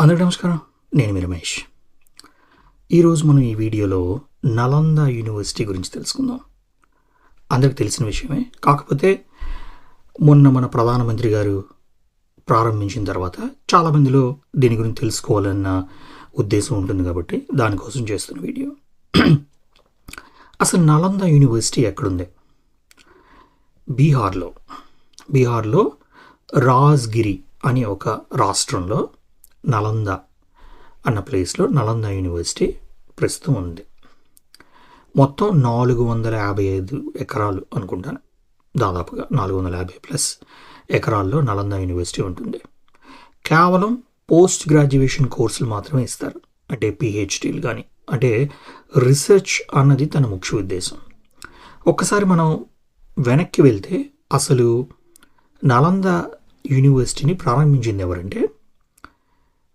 అందరికీ నమస్కారం. నేను మీ రమేష్. ఈరోజు మనం ఈ వీడియోలో నలంద యూనివర్సిటీ గురించి తెలుసుకుందాం. అందరికి తెలిసిన విషయమే. కాకపోతే మొన్న మన ప్రధానమంత్రి గారు ప్రారంభించిన తర్వాత చాలామందిలో దీని గురించి తెలుసుకోవాలన్న ఉద్దేశం ఉంటుంది కాబట్టి దానికోసం చేస్తున్న వీడియో. అసలు నలంద యూనివర్సిటీ ఎక్కడుంది? బీహార్లో. బీహార్లో రాజ్గిరి అనే ఒక రాష్ట్రంలో నలంద అన్న ప్లేస్లో నలంద యూనివర్సిటీ ప్రస్తుతం ఉంది. మొత్తం నాలుగు వందల యాభై ఐదు ఎకరాలు అనుకుంటాను. దాదాపుగా నాలుగు వందల యాభై ప్లస్ ఎకరాల్లో నలంద యూనివర్సిటీ ఉంటుంది. కేవలం పోస్ట్ గ్రాడ్యుయేషన్ కోర్సులు మాత్రమే ఇస్తారు. అంటే పిహెచ్డీలు కానీ అంటే రీసెర్చ్ అన్నది తన ముఖ్య ఉద్దేశం. ఒక్కసారి మనం వెనక్కి వెళ్తే అసలు నలంద యూనివర్సిటీని ప్రారంభించింది ఎవరంటే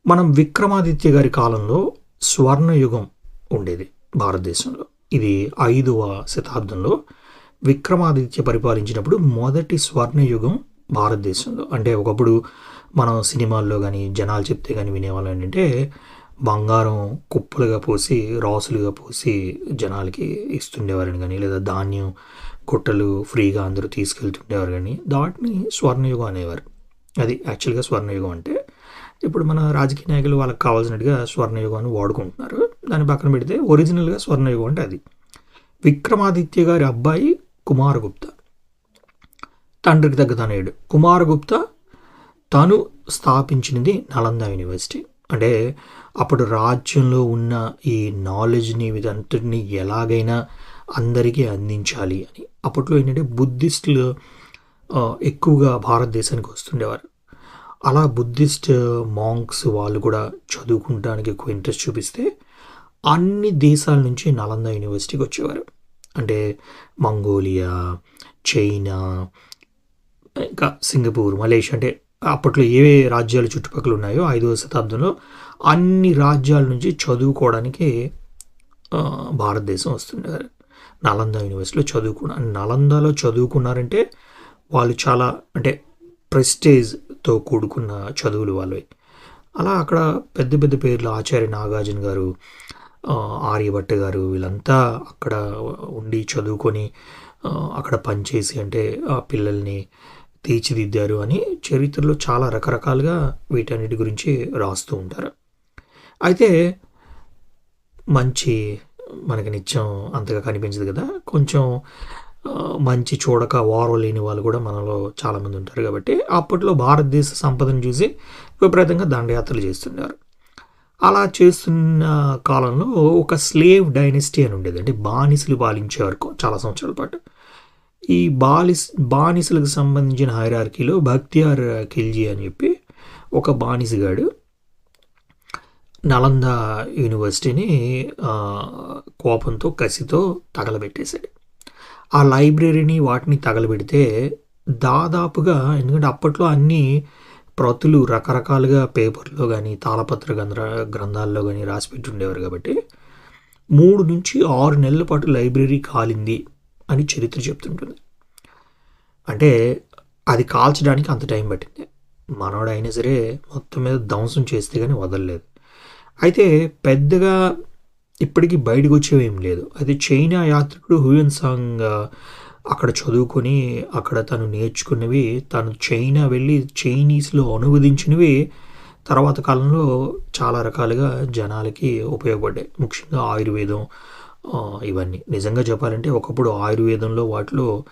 మనం విక్రమాదిత్య గారి కాలంలో స్వర్ణయుగం ఉండేది భారతదేశంలో. ఇది ఐదవ శతాబ్దంలో విక్రమాదిత్య పరిపాలించినప్పుడు మొదటి స్వర్ణయుగం భారతదేశంలో. అంటే ఒకప్పుడు మనం సినిమాల్లో కానీ జనాలు చెప్తే కానీ వినేవాళ్ళు ఏంటంటే బంగారం కుప్పలుగా పోసి రాసులుగా పోసి జనాలకి ఇస్తుండేవారని కానీ లేదా ధాన్యం గుట్టలు ఫ్రీగా అందరూ తీసుకెళ్తుండేవారు కానీ దాటిని స్వర్ణయుగం అనేవారు. అది యాక్చువల్గా స్వర్ణయుగం అంటే ఇప్పుడు మన రాజకీయ నాయకులు వాళ్ళకి కావాల్సినట్టుగా స్వర్ణయుగం అని వాడుకుంటున్నారు. దాన్ని పక్కన పెడితే ఒరిజినల్గా స్వర్ణయుగం అంటే అది. విక్రమాదిత్య గారి అబ్బాయి కుమారగుప్త. తండ్రికి తగ్గ తనయుడు. కుమారగుప్త తను స్థాపించినది నలంద యూనివర్సిటీ. అంటే అప్పుడు రాజ్యంలో ఉన్న ఈ నాలెడ్జ్ని ఇదంతటిని ఎలాగైనా అందరికీ అందించాలి అని. అప్పట్లో ఏంటంటే బుద్ధిస్టులు ఎక్కువగా భారతదేశానికి వస్తుండేవారు. అలా బుద్ధిస్ట్ uh, మాంక్స్ వాళ్ళు కూడా చదువుకుంటానికి ఎక్కువ ఇంట్రెస్ట్ చూపిస్తే అన్ని దేశాల నుంచి నలంద యూనివర్సిటీకి వచ్చేవారు. అంటే మంగోలియా చైనా ఇంకా సింగపూర్ మలేషియా అంటే అప్పట్లో ఏ రాజ్యాలు చుట్టుపక్కల ఉన్నాయో ఐదవ శతాబ్దంలో అన్ని రాజ్యాల నుంచి చదువుకోవడానికి భారతదేశం వస్తుండేవారు. నలంద యూనివర్సిటీలో చదువుకున్న నలందలో చదువుకున్నారంటే వాళ్ళు చాలా అంటే ప్రెస్టేజ్ తో కూడుకున్న చదువులు వాళ్ళవి. అలా అక్కడ పెద్ద పెద్ద పేర్లు ఆచార్య నాగార్జున గారు ఆర్యభట్ట గారు వీళ్ళంతా అక్కడ ఉండి చదువుకొని అక్కడ పనిచేసి అంటే ఆ పిల్లల్ని తీర్చిదిద్దారు అని చరిత్రలో చాలా రకరకాలుగా వీటన్నిటి గురించి రాస్తూ ఉంటారు. అయితే మంచి మనకి నిత్యం అంతగా కనిపించదు కదా. కొంచెం మంచి చూడక వారం లేని వాళ్ళు కూడా మనలో చాలామంది ఉంటారు కాబట్టి అప్పట్లో భారతదేశ సంపదను చూసి విపరీతంగా దండయాత్రలు చేస్తున్నారు. అలా చేస్తున్న కాలంలో ఒక స్లేవ్ డైనెస్టీ అని ఉండేది. అంటే బానిసలు పాలించే వరకు చాలా సంవత్సరాల పాటు. ఈ బాలిస్ బానిసలకు సంబంధించిన హైరార్కీలో భక్తియార్ ఖిల్జీ అని చెప్పి ఒక బానిసగాడు నలంద యూనివర్సిటీని కోపంతో కసితో తగలబెట్టేశాడు. ఆ లైబ్రరీని వాటిని తగలబెడితే దాదాపుగా ఎందుకంటే అప్పట్లో అన్ని ప్రతులు రకరకాలుగా పేపర్లో కానీ తాళపత్ర గ్రంథ గ్రంథాల్లో కానీ రాసి పెట్టి ఉండేవారు కాబట్టి మూడు నుంచి ఆరు నెలల పాటు లైబ్రరీ కాలింది అని చరిత్ర చెప్తుంటుంది. అంటే అది కాల్చడానికి అంత టైం పట్టింది. మనోడు అయినా సరే మొత్తం మీద ధ్వంసం చేస్తే కానీ వదలలేదు. అయితే పెద్దగా ఇప్పటికీ బయటకు వచ్చేవేం ఏం లేదు. అయితే చైనా యాత్రికుడు హుయన్ సాంగ్ అక్కడ చదువుకొని అక్కడ తను నేర్చుకున్నవి తను చైనా వెళ్ళి చైనీస్లో అనువదించినవి తర్వాత కాలంలో చాలా రకాలుగా జనాలకి ఉపయోగపడ్డాయి. ముఖ్యంగా ఆయుర్వేదం ఇవన్నీ. నిజంగా చెప్పాలంటే ఒకప్పుడు ఆయుర్వేదంలో వాటిలో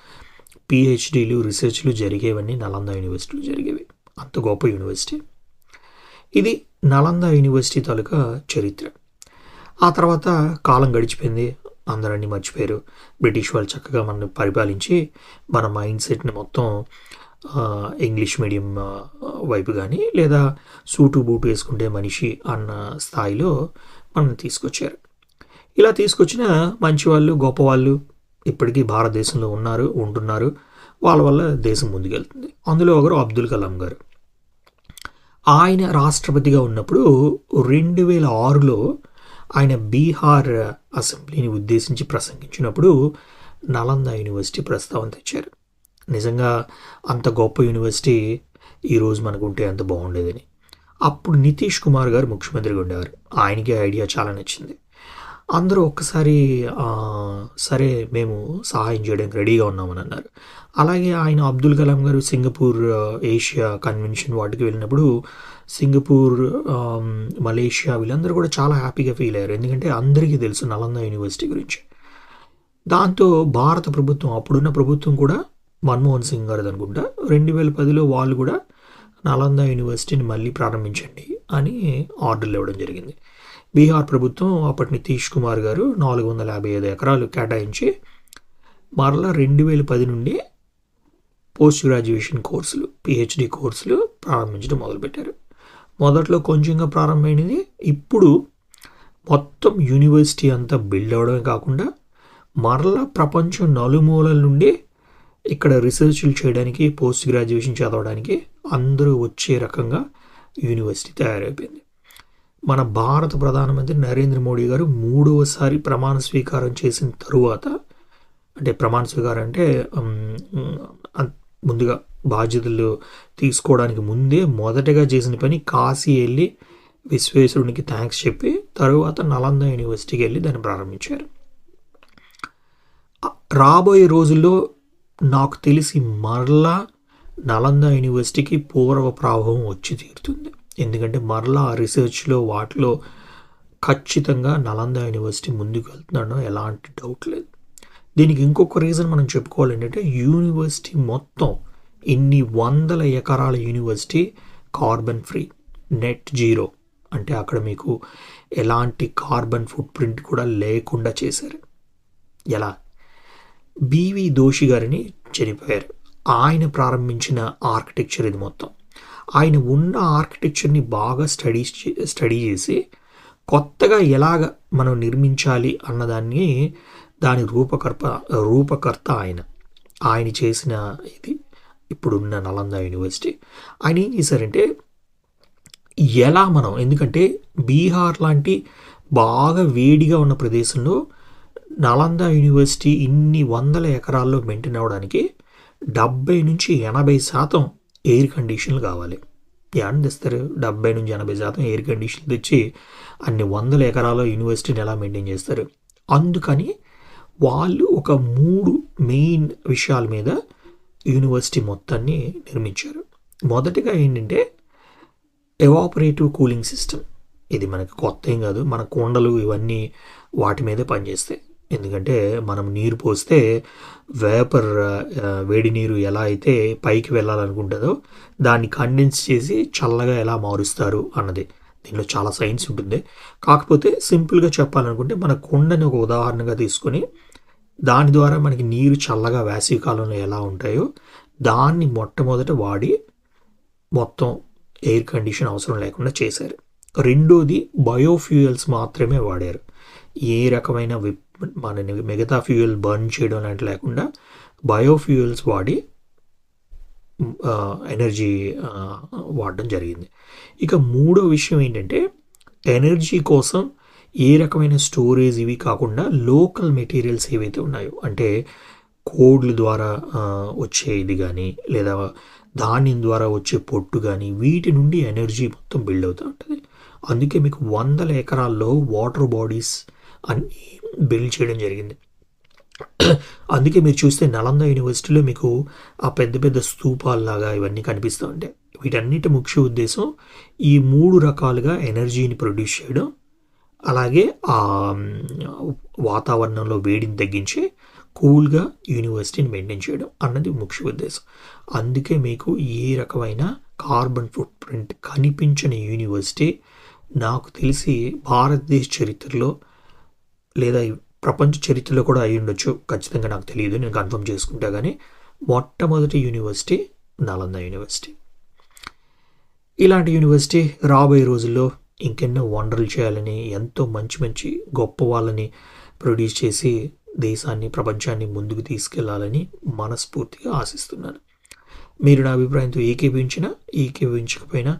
పిహెచ్డీలు రీసెర్చ్లు జరిగేవన్నీ నలంద యూనివర్సిటీలో జరిగేవి. అంత గొప్ప యూనివర్సిటీ. ఇది నలంద యూనివర్సిటీ తాలూకా చరిత్ర. ఆ తర్వాత కాలం గడిచిపోయింది. అందరాన్ని మర్చిపోయారు. బ్రిటిష్ వాళ్ళు చక్కగా మనల్ని పరిపాలించి మన మైండ్ సెట్ని మొత్తం ఇంగ్లీష్ మీడియం వైపు కానీ లేదా సూటు బూటు వేసుకుంటే మనిషి అన్న స్థాయిలో మనల్ని తీసుకొచ్చారు. ఇలా తీసుకొచ్చిన మంచి వాళ్ళు గొప్ప వాళ్ళు ఇప్పటికీ భారతదేశంలో ఉన్నారు ఉంటున్నారు. వాళ్ళ వల్ల దేశం ముందుకెళ్తుంది. అందులో ఒకరు అబ్దుల్ కలాం గారు. ఆయన రాష్ట్రపతిగా ఉన్నప్పుడు రెండు వేల ఆరులో ఆయన బీహార్ అసెంబ్లీని ఉద్దేశించి ప్రసంగించినప్పుడు నలంద యూనివర్సిటీ ప్రస్తావన తెచ్చారు. నిజంగా అంత గొప్ప యూనివర్సిటీ ఈరోజు మనకు ఉంటే అంత బాగుండేదని. అప్పుడు నితీష్ కుమార్ గారు ముఖ్యమంత్రిగా ఉండేవారు. ఆయనకి ఐడియా చాలా నచ్చింది. అందరూ ఒక్కసారి సరే మేము సహాయం చేయడానికి రెడీగా ఉన్నామని అన్నారు అలాగే ఆయన అబ్దుల్ కలాం గారు సింగపూర్ ఏషియా కన్వెన్షన్ వాటికి వెళ్ళినప్పుడు సింగపూర్ మలేషియా వీళ్ళందరూ కూడా చాలా హ్యాపీగా ఫీల్ అయ్యారు. ఎందుకంటే అందరికీ తెలుసు నలంద యూనివర్సిటీ గురించి. దాంతో భారత ప్రభుత్వం అప్పుడున్న ప్రభుత్వం కూడా మన్మోహన్ సింగ్ గారు అనుకుంటా రెండు వేల పదిలో వాళ్ళు కూడా నలంద యూనివర్సిటీని మళ్ళీ ప్రారంభించండి అని ఆర్డర్లు ఇవ్వడం జరిగింది. బీహార్ ప్రభుత్వం అప్పటి నితీష్ కుమార్ గారు నాలుగు వందల యాభై ఐదు ఎకరాలు కేటాయించి మరలా రెండు వేల పది నుండి పోస్ట్ గ్రాడ్యుయేషన్ కోర్సులు పిహెచ్డి కోర్సులు ప్రారంభించడం మొదలుపెట్టారు. మొదట్లో కొంచెంగా ప్రారంభమైనది ఇప్పుడు మొత్తం యూనివర్సిటీ అంతా బిల్డ్ అవడమే కాకుండా మరలా ప్రపంచం నలుమూలల నుండి ఇక్కడ రీసెర్చ్లు చేయడానికి పోస్ట్ గ్రాడ్యుయేషన్ చదవడానికి అందరూ వచ్చే రకంగా యూనివర్సిటీ తయారైపోయింది. మన భారత ప్రధానమంత్రి నరేంద్ర మోడీ గారు మూడవసారి ప్రమాణ స్వీకారం చేసిన తరువాత అంటే ప్రమాణ స్వీకారం అంటే ముందుగా బాధ్యతలు తీసుకోవడానికి ముందే మొదటగా చేసిన పని కాశీ వెళ్ళి విశ్వేశ్వరునికి థ్యాంక్స్ చెప్పి తరువాత నలంద యూనివర్సిటీకి వెళ్ళి దాన్ని ప్రారంభించారు. రాబోయే రోజుల్లో నాకు తెలిసి మరలా నలంద యూనివర్సిటీకి పూర్వ ప్రభావం వచ్చి తీరుతుంది. ఎందుకంటే మరలా ఆ రీసెర్చ్లో వాటిలో ఖచ్చితంగా నలంద యూనివర్సిటీ ముందుకు వెళ్తున్నాడో ఎలాంటి డౌట్ లేదు. దీనికి ఇంకొక రీజన్ మనం చెప్పుకోవాలి ఏంటంటే యూనివర్సిటీ మొత్తం ఇన్ని వందల ఎకరాల university carbon free net zero. అంటే అక్కడ మీకు ఎలాంటి కార్బన్ ఫుట్ ప్రింట్ కూడా లేకుండా చేశారు. ఎలా? బీవీ దోషి గారిని చనిపోయారు. ఆయన ప్రారంభించిన ఆర్కిటెక్చర్ ఇది మొత్తం. ఆయన ఉన్న ఆర్కిటెక్చర్ని బాగా స్టడీ స్టడీ చేసి కొత్తగా ఎలాగ మనం నిర్మించాలి అన్నదాన్ని దాని రూపకర్త రూపకర్త ఆయన. ఆయన చేసిన ఇది ఇప్పుడున్న నలంద యూనివర్సిటీ. ఆయన ఏం చేశారంటే ఎలా మనం ఎందుకంటే బీహార్ లాంటి బాగా వేడిగా ఉన్న ప్రదేశంలో నలంద యూనివర్సిటీ ఇన్ని వందల ఎకరాల్లో మెయింటైన్ అవ్వడానికి డెబ్బై నుంచి ఎనభై శాతం ఎయిర్ కండిషన్లు కావాలి. ఏమని తెస్తారు? డెబ్బై నుంచి ఎనభై శాతం ఎయిర్ కండిషన్లు తెచ్చి అన్ని వందల ఎకరాల యూనివర్సిటీని ఎలా మెయింటైన్ చేస్తారు? అందుకని వాళ్ళు ఒక మూడు మెయిన్ విషయాల మీద యూనివర్సిటీ మొత్తాన్ని నిర్మించారు. మొదటిగా ఏంటంటే ఎవాపరేటివ్ కూలింగ్ సిస్టమ్ ఇది మనకి కొత్త ఏం కాదు. మన కొండలు ఇవన్నీ వాటి మీదే పనిచేస్తాయి. ఎందుకంటే మనం నీరు పోస్తే వేపర్ వేడి నీరు ఎలా అయితే పైకి వెళ్ళాలనుకుంటుందో దాన్ని కండెన్స్ చేసి చల్లగా ఎలా మారుస్తారు అన్నది. దీనిలో చాలా సైన్స్ ఉంటుంది. కాకపోతే సింపుల్గా చెప్పాలనుకుంటే మన కొండని ఒక ఉదాహరణగా తీసుకొని దాని ద్వారా మనకి నీరు చల్లగా వేసవి కాలంలో ఎలా ఉంటాయో దాన్ని మొట్టమొదట వాడి మొత్తం ఎయిర్ కండిషన్ అవసరం లేకుండా చేశారు. రెండోది బయోఫ్యూయల్స్ మాత్రమే వాడారు. ఏ రకమైన విప్ మన మిగతా ఫ్యూయల్ బర్న్ చేయడం లాంటి లేకుండా బయోఫ్యూయల్స్ వాడి ఎనర్జీ వాడడం జరిగింది. ఇక మూడో విషయం ఏంటంటే ఎనర్జీ కోసం ఏ రకమైన స్టోరేజ్ ఇవి కాకుండా లోకల్ మెటీరియల్స్ ఏవైతే ఉన్నాయో అంటే కోడ్ల ద్వారా వచ్చే ఇది కానీ లేదా ధాన్యం ద్వారా వచ్చే పొట్టు కానీ వీటి నుండి ఎనర్జీ మొత్తం బిల్డ్ అవుతూ ఉంటుంది. అందుకే మీకు వందల ఎకరాల్లో వాటర్ బాడీస్ అన్ని బిల్డ్ చేయడం జరిగింది. అందుకే మీరు చూస్తే నలంద యూనివర్సిటీలో మీకు ఆ పెద్ద పెద్ద స్తూపాల్లాగా ఇవన్నీ కనిపిస్తూ ఉంటాయి. వీటన్నిటి ముఖ్య ఉద్దేశం ఈ మూడు రకాలుగా ఎనర్జీని ప్రొడ్యూస్ చేయడం అలాగే ఆ వాతావరణంలో వేడిని తగ్గించి కూల్గా యూనివర్సిటీని మెయింటైన్ చేయడం అన్నది ముఖ్య ఉద్దేశం. అందుకే మీకు ఏ రకమైన కార్బన్ ఫుట్ ప్రింట్ కనిపించని యూనివర్సిటీ నాకు తెలిసి భారతదేశ చరిత్రలో లేదా ప్రపంచ చరిత్రలో కూడా అయి ఉండొచ్చు. ఖచ్చితంగా నాకు తెలియదు. నేను కన్ఫర్మ్ చేసుకుంటా కానీ మొట్టమొదటి యూనివర్సిటీ నలంద యూనివర్సిటీ. ఇలాంటి యూనివర్సిటీ రాబోయే రోజుల్లో ఇంకెన్నో వండర్లు చేయాలని ఎంతో మంచి మంచి గొప్ప వాళ్ళని ప్రొడ్యూస్ చేసి దేశాన్ని ప్రపంచాన్ని ముందుకు తీసుకెళ్ళాలని మనస్ఫూర్తిగా ఆశిస్తున్నాను. మీరు నా అభిప్రాయంతో ఏకీభవించినా ఏకీభవించకపోయినా